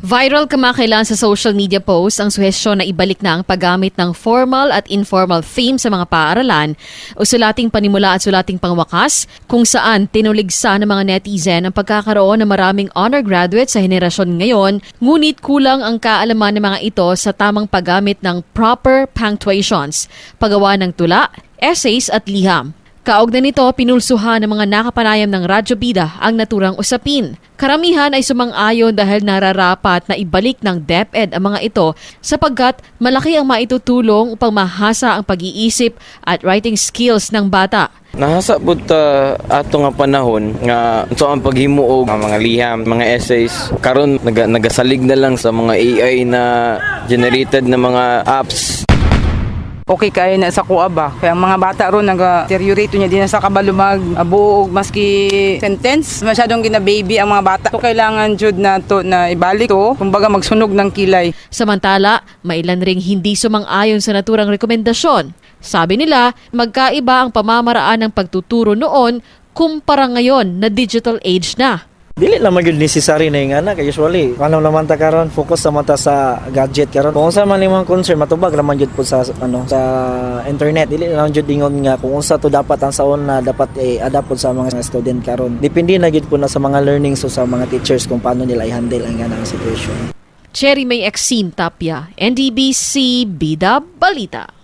Viral kamakailan sa social media post ang suhestyon na ibalik na ang paggamit ng formal at informal theme sa mga paaralan o sulating panimula at sulating pangwakas kung saan tinuligsa ng mga netizen ang pagkakaroon ng maraming honor graduates sa henerasyon ngayon ngunit kulang ang kaalaman ng mga ito sa tamang paggamit ng proper punctuations, paggawa ng tula, essays at liham. Kaugnay nito, pinulsuhan ng mga nakapanayam ng Radyo Bida ang naturang usapin. Karamihan ay sumang-ayon dahil nararapat na ibalik ng DepEd ang mga ito sapagkat malaki ang maitutulong upang mahasa ang pag-iisip at writing skills ng bata. Nahasa po ta ato nga panahon nga so ang paghimuog ang mga liham, mga essays karon naga, nagasalig na lang sa mga AI na generated na mga apps okay kaya na sa kuha ba. Kaya mga bata ron nag-deteriorate niya din sa kabalumag abuog maski sentence masyadong gina-baby ang mga bata. So kailangan jud na to na ibalik to kumbaga magsunog ng kilay. Samantala, mailan ring hindi sumang-ayon sa naturang rekomendasyon. Sabi nila, magkaiba ang pamamaraan ng pagtuturo noon kumpara ngayon na digital age na. Dili naman yun necessary na yung anak. Usually, ano naman ta karon focus naman ta sa gadget karon. Kung sa man imong concern, matubag naman jud po sa ano sa internet. Dili naman jud ingon nga kung unsa to dapat ang saon na dapat i-adapt po sa mga student karon. Depende na jud po na sa mga learnings o sa mga teachers kung paano nila i-handle ang ganang situation. Cherry May Exim Tapia, NDBC Bida Balita.